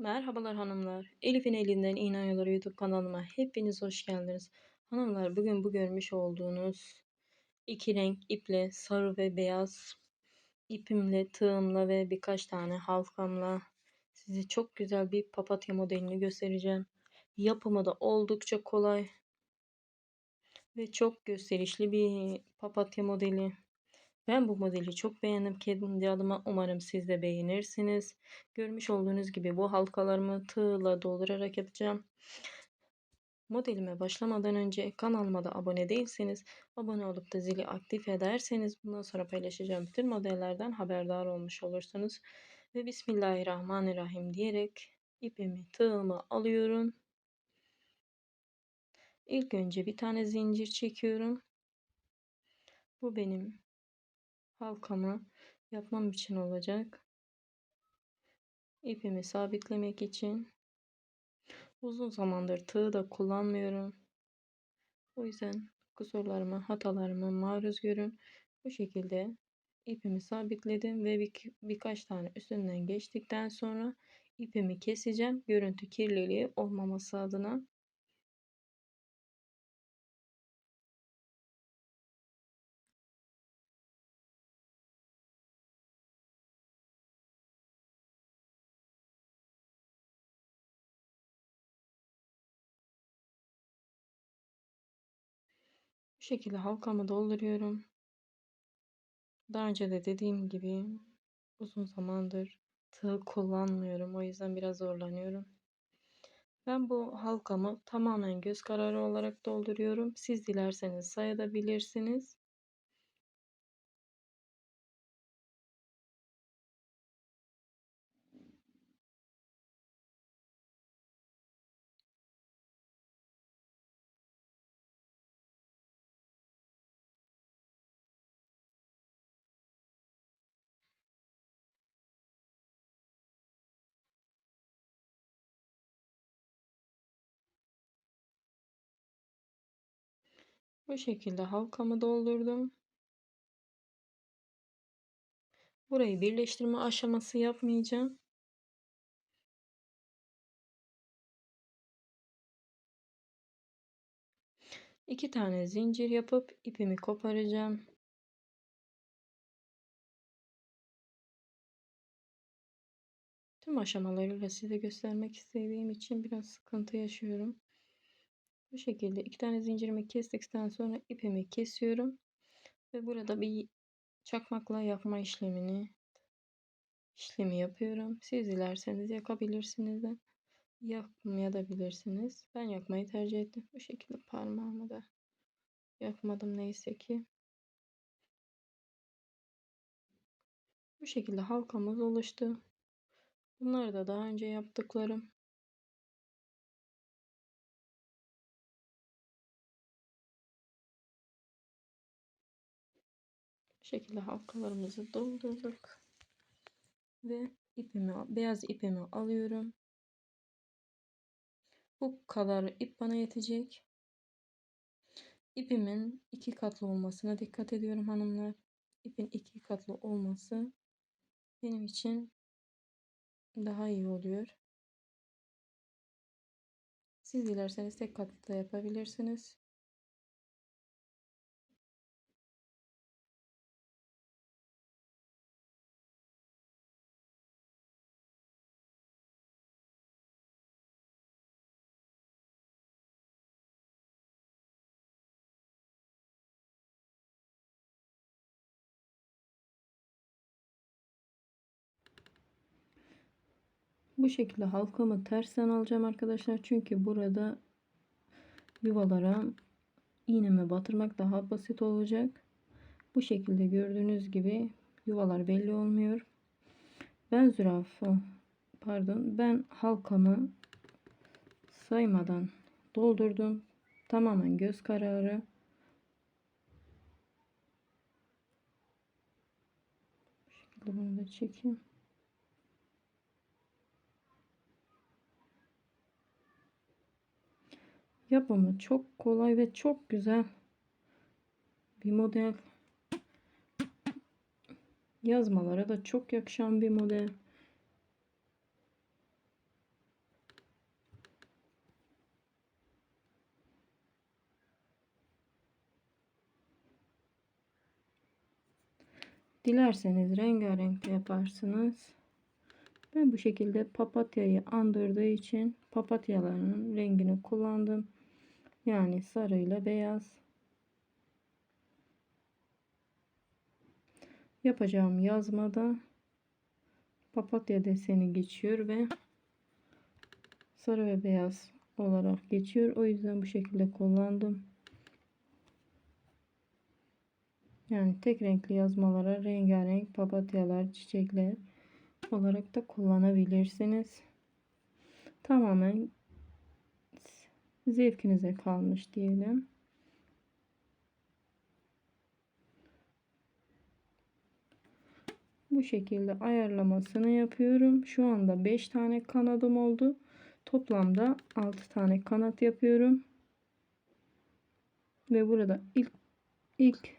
Merhabalar hanımlar. Elif'in elinden İğne YouTube kanalıma hepiniz hoş geldiniz. Hanımlar bugün bu görmüş olduğunuz iki renk iple sarı ve beyaz ipimle, tığımla ve birkaç tane halkamla size çok güzel bir papatya modelini göstereceğim. Yapımı da oldukça kolay ve çok gösterişli bir papatya modeli. Ben bu modeli çok beğendim kendi adıma. Umarım siz de beğenirsiniz. Görmüş olduğunuz gibi bu halkalarımı tığla doldurarak yapacağım. Modelime başlamadan önce kanalıma da abone değilseniz abone olup da zili aktif ederseniz bundan sonra paylaşacağım bütün modellerden haberdar olmuş olursunuz. Ve Bismillahirrahmanirrahim diyerek ipimi tığımı alıyorum. İlk önce bir tane zincir çekiyorum. Bu benim halkamı yapmam için olacak. İpimi sabitlemek için uzun zamandır tığ da kullanmıyorum. O yüzden kusurlarıma, hatalarıma maruz görün. Bu şekilde ipimi sabitledim ve bir, birkaç tane üstünden geçtikten sonra ipimi keseceğim. Görüntü kirliliği olmaması adına. Şekilde halkamı dolduruyorum. Daha önce de dediğim gibi uzun zamandır tığ kullanmıyorum. O yüzden biraz zorlanıyorum. Ben bu halkamı tamamen göz kararı olarak dolduruyorum. Siz dilerseniz sayabilirsiniz. Bu şekilde halkamı doldurdum. Burayı birleştirme aşaması yapmayacağım. İki tane zincir yapıp ipimi koparacağım. Tüm aşamalarıyla size göstermek istediğim için biraz sıkıntı yaşıyorum. Bu şekilde iki tane zincirimi kestikten sonra ipimi kesiyorum. Ve burada bir çakmakla yakma işlemini işlemi yapıyorum. Siz dilerseniz yakabilirsiniz de yakmaya da bilirsiniz. Ben yakmayı tercih ettim. Bu şekilde parmağımı da yakmadım neyse ki. Bu şekilde halkamız oluştu. Bunlar da daha önce yaptıklarım. Şekilde halkalarımızı doldurduk. Ve ipimi, beyaz ipimi alıyorum. Bu kadar ip bana yetecek. İpimin iki katlı olmasına dikkat ediyorum hanımlar. İpin iki katlı olması benim için daha iyi oluyor. Siz dilerseniz tek katlı da yapabilirsiniz. Bu şekilde halkamı tersten alacağım arkadaşlar. Çünkü burada yuvalara iğnemi batırmak daha basit olacak. Bu şekilde gördüğünüz gibi yuvalar belli olmuyor. Ben zürafa pardon ben halkamı saymadan doldurdum. Tamamen göz kararı. Bu şekilde bunu da çekeyim. Yapımı çok kolay ve çok güzel bir model. Yazmalara da çok yakışan bir model. Dilerseniz rengarenk de yaparsınız. Ben bu şekilde papatyayı andırdığı için papatyaların rengini kullandım. Yani sarı ile beyaz. Yapacağım yazmada papatya deseni geçiyor ve sarı ve beyaz olarak geçiyor. O yüzden bu şekilde kullandım. Yani tek renkli yazmalara rengarenk papatyalar, çiçekler olarak da kullanabilirsiniz. Tamamen zevkinize kalmış diyelim. Bu şekilde ayarlamasını yapıyorum. Şu anda 5 tane kanadım oldu. Toplamda 6 tane kanat yapıyorum. Ve burada ilk ilk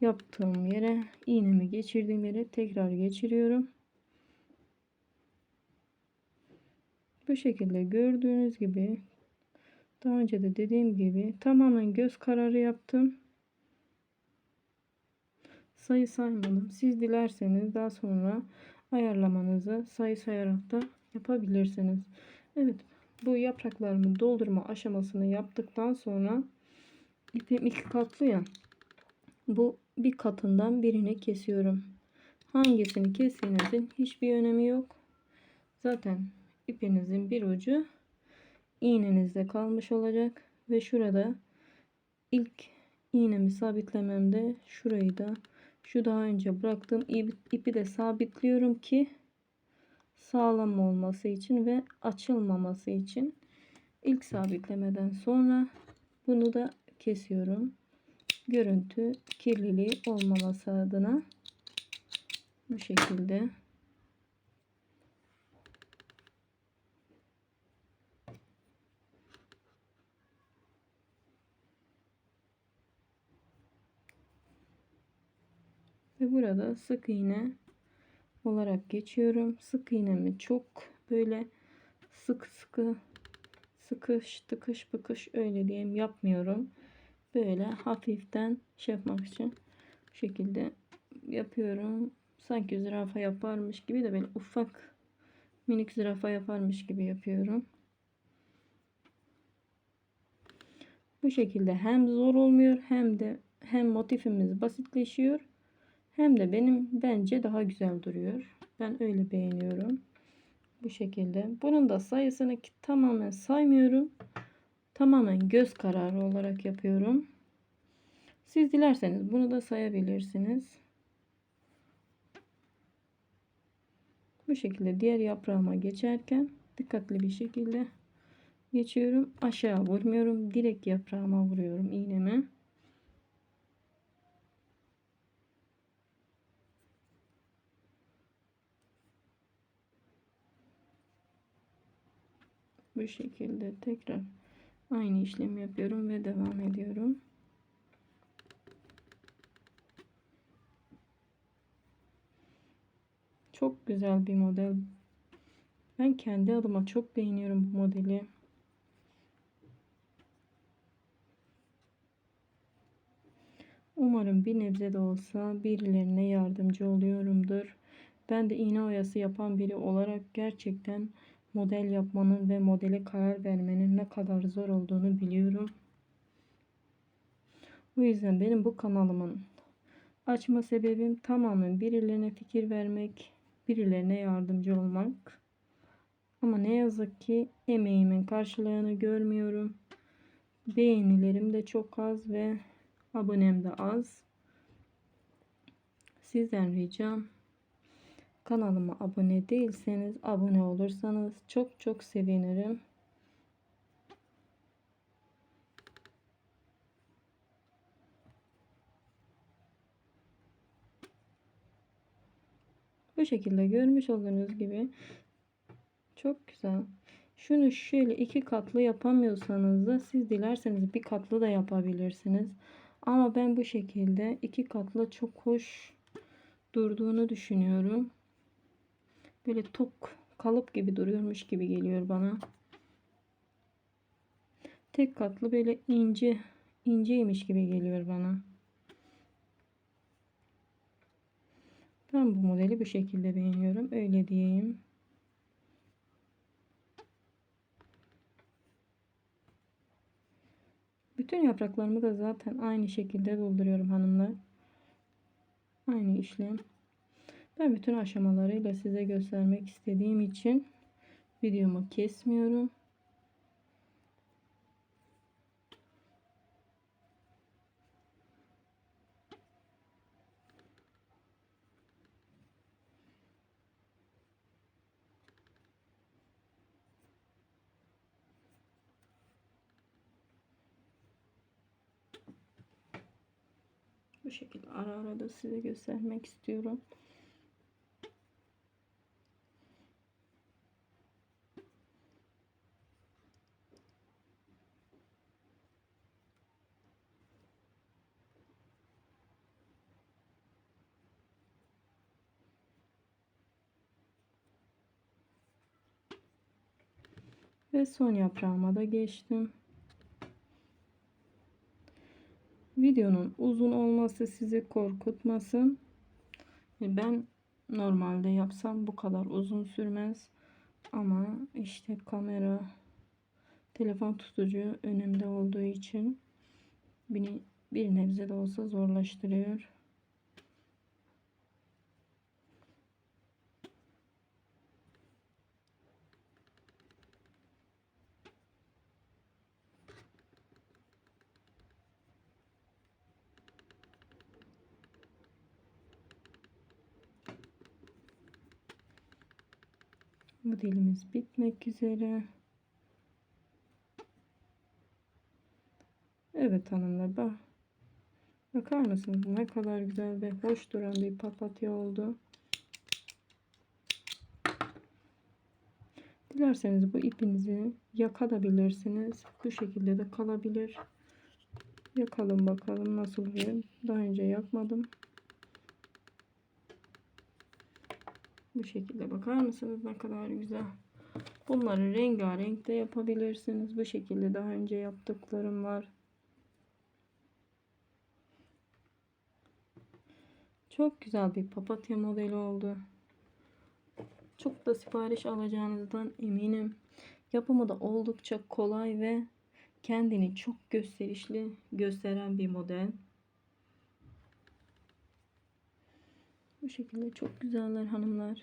yaptığım yere iğnemi geçirdiğim yere tekrar geçiriyorum. Bu şekilde gördüğünüz gibi daha önce de dediğim gibi tamamen göz kararı yaptım. Sayı saymadım. Siz dilerseniz daha sonra ayarlamanızı sayı sayarak da yapabilirsiniz. Evet bu yapraklarımı doldurma aşamasını yaptıktan sonra ipim iki katlı ya bu bir katından birini kesiyorum. Hangisini kestiğinizin hiçbir önemi yok. Zaten ipinizin bir ucu iğnenizde kalmış olacak ve şurada ilk iğnemi sabitlememde şurayı da şu daha önce bıraktığım ipi de sabitliyorum ki sağlam olması için ve açılmaması için ilk sabitlemeden sonra bunu da kesiyorum. Görüntü kirliliği olmaması adına bu şekilde ve burada sık iğne olarak geçiyorum. Sık iğnemi çok böyle sık sıkı sıkış tıkış bıkış öyle diyeyim yapmıyorum. Böyle hafiften şey yapmak için bu şekilde yapıyorum. Sanki zürafa yaparmış gibi de böyle ufak minik zürafa yaparmış gibi yapıyorum. Bu şekilde hem zor olmuyor hem de hem motifimiz basitleşiyor hem de benim bence daha güzel duruyor. Ben öyle beğeniyorum. Bu şekilde. Bunun da sayısını tamamen saymıyorum. Tamamen göz kararı olarak yapıyorum. Siz dilerseniz bunu da sayabilirsiniz. Bu şekilde diğer yaprağıma geçerken dikkatli bir şekilde geçiyorum. Aşağı vurmuyorum. Direkt yaprağıma vuruyorum iğnemi. Bu şekilde tekrar aynı işlemi yapıyorum ve devam ediyorum. Çok güzel bir model. Ben kendi adıma çok beğeniyorum bu modeli. Umarım bir nebze de olsa birilerine yardımcı oluyorumdur. Ben de iğne oyası yapan biri olarak gerçekten model yapmanın ve modele karar vermenin ne kadar zor olduğunu biliyorum. O yüzden benim bu kanalımın açma sebebim tamamen birilerine fikir vermek, birilerine yardımcı olmak. Ama ne yazık ki emeğimin karşılığını görmüyorum. Beğenilerim de çok az ve abonem de az. Sizden ricam Kanalıma abone değilseniz abone olursanız çok çok sevinirim. Bu şekilde görmüş olduğunuz gibi çok güzel. Şunu şöyle iki katlı yapamıyorsanız da siz dilerseniz bir katlı da yapabilirsiniz. Ama ben bu şekilde iki katlı çok hoş durduğunu düşünüyorum. Böyle tok kalıp gibi duruyormuş gibi geliyor bana. Tek katlı böyle ince inceymiş gibi geliyor bana. Ben bu modeli bu şekilde beğeniyorum. Öyle diyeyim. Bütün yapraklarımı da zaten aynı şekilde dolduruyorum hanımlar. Aynı işlem. Ben bütün aşamalarıyla size göstermek istediğim için videomu kesmiyorum. Bu şekilde ara ara da size göstermek istiyorum. Ve son yaprağıma da geçtim. Videonun uzun olması sizi korkutmasın. Ben normalde yapsam bu kadar uzun sürmez. Ama işte kamera, telefon tutucu önümde olduğu için beni bir nebze de olsa zorlaştırıyor. Modelimiz bitmek üzere. Evet hanımlar bak. Bakar mısınız ne kadar güzel ve hoş duran bir papatya oldu. Dilerseniz bu ipinizi yakabilirsiniz. Bu şekilde de kalabilir. Yakalım bakalım nasıl oluyor. Daha önce yakmadım. Bu şekilde bakar mısınız ne kadar güzel. Bunları rengarenk de yapabilirsiniz. Bu şekilde daha önce yaptıklarım var. Çok güzel bir papatya modeli oldu. Çok da sipariş alacağınızdan eminim. Yapımı da oldukça kolay ve kendini çok gösterişli gösteren bir model. Bu şekilde çok güzeller hanımlar.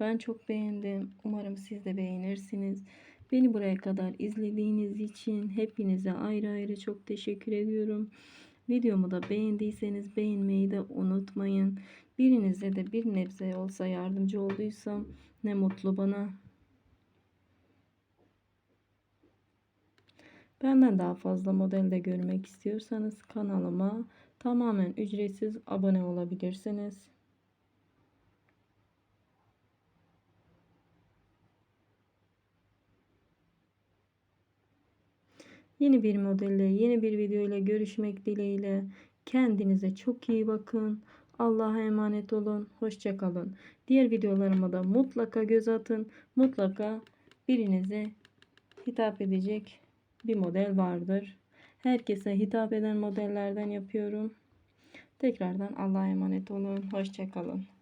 Ben çok beğendim. Umarım siz de beğenirsiniz. Beni buraya kadar izlediğiniz için hepinize ayrı ayrı çok teşekkür ediyorum. Videomu da beğendiyseniz beğenmeyi de unutmayın. Birinize de bir nebze olsa yardımcı olduysam ne mutlu bana. Benden daha fazla modelde görmek istiyorsanız kanalıma tamamen ücretsiz abone olabilirsiniz. Yeni bir modelle, yeni bir video ile görüşmek dileğiyle. Kendinize çok iyi bakın. Allah'a emanet olun. Hoşçakalın. Diğer videolarıma da mutlaka göz atın. Mutlaka birinize hitap edecek bir model vardır. Herkese hitap eden modellerden yapıyorum. Tekrardan Allah'a emanet olun. Hoşçakalın.